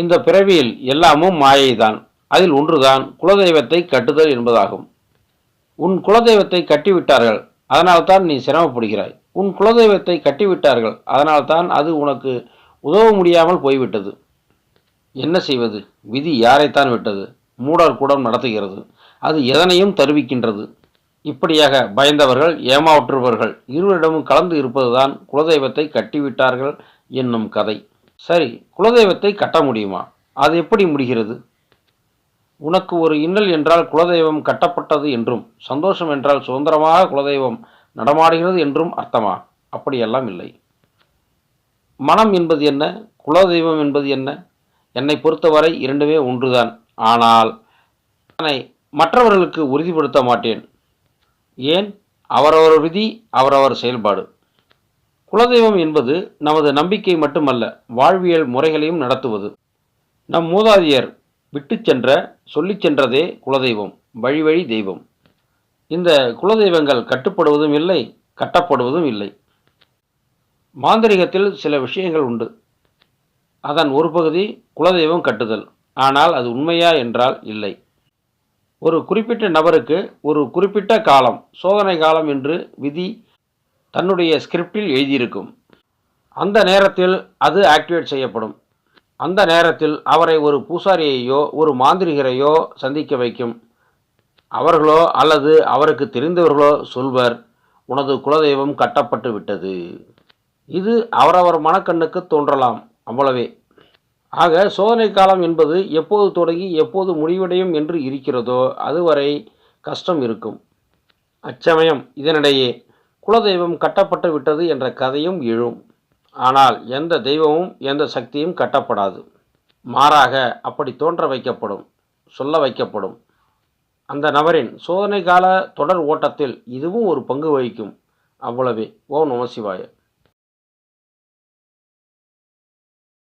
இந்த பிறவியில் எல்லாமும் மாயைதான். அதில் ஒன்றுதான் குலதெய்வத்தை கட்டுதல் என்பதாகும். உன் குலதெய்வத்தை கட்டிவிட்டார்கள் அதனால்தான் நீ சிரமப்படுகிறாய். உன் குலதெய்வத்தை கட்டிவிட்டார்கள் அதனால்தான் அது உனக்கு உதவ முடியாமல் போய்விட்டது. என்ன செய்வது? விதி யாரைத்தான் விட்டது? மூடர் கூடம் நடத்துகிறது. அது எதனையும் தருவிக்கின்றது. இப்படியாக பயந்தவர்கள் ஏமாற்றுபவர்கள் இருவரிடமும் கலந்து இருப்பதுதான் குலதெய்வத்தை கட்டிவிட்டார்கள் என்னும் கதை. சரி குலதெய்வத்தை கட்ட முடியுமா? அது எப்படி முடிகிறது? உனக்கு ஒரு இன்னல் என்றால் குலதெய்வம் கட்டப்பட்டது என்றும் சந்தோஷம் என்றால் சுதந்திரமாக குலதெய்வம் நடமாடுகிறது என்றும் அர்த்தமா? அப்படியெல்லாம் இல்லை. மனம் என்பது என்ன? குலதெய்வம் என்பது என்ன? என்னை பொறுத்தவரை இரண்டுமே ஒன்றுதான். ஆனால் அதனை மற்றவர்களுக்கு உறுதிப்படுத்த மாட்டேன். ஏன்? அவரவர் விதி அவரவர் செயல்பாடு. குலதெய்வம் என்பது நமது நம்பிக்கை மட்டுமல்ல வாழ்வியல் முறைகளையும் நடத்துவது. நம் மூதாதையர் விட்டு சென்ற சொல்லிச் சென்றதே குலதெய்வம் வழி வழி தெய்வம். இந்த குலதெய்வங்கள் கட்டுப்படுவதும் இல்லை கட்டப்படுவதும் இல்லை. மாந்திரிகத்தில் சில விஷயங்கள் உண்டு. அதன் ஒரு பகுதி குலதெய்வம் கட்டுதல். ஆனால் அது உண்மையா என்றால் இல்லை. ஒரு குறிப்பிட்ட நபருக்கு ஒரு குறிப்பிட்ட காலம் சோதனை காலம் என்று விதி தன்னுடைய ஸ்கிரிப்டில் எழுதியிருக்கும். அந்த நேரத்தில் அது ஆக்டிவேட் செய்யப்படும். அந்த நேரத்தில் அவரை ஒரு பூசாரியையோ ஒரு மாந்திரிகரையோ சந்திக்க வைக்கும். அவர்களோ அல்லது அவருக்கு தெரிந்தவர்களோ சொல்வர் உனது குலதெய்வம் கட்டப்பட்டு விட்டது. இது அவரவர் மனக்கண்ணுக்கு தோன்றலாம் அவ்வளவே. ஆக சோதனை காலம் என்பது எப்போது தொடங்கி எப்போது முடிவடையும் என்று இருக்கிறதோ அதுவரை கஷ்டம் இருக்கும். அச்சமயம் இதனிடையே குலதெய்வம் கட்டப்பட்டு விட்டது என்ற கதையும் எழும். ஆனால் எந்த தெய்வமும் எந்த சக்தியும் கட்டப்படாது. மாறாக அப்படி தோன்ற வைக்கப்படும் சொல்ல வைக்கப்படும். அந்த நபரின் சோதனை கால தொடர் ஓட்டத்தில் இதுவும் ஒரு பங்கு வகிக்கும். அவ்வளவே. ஓம் நமசிவாய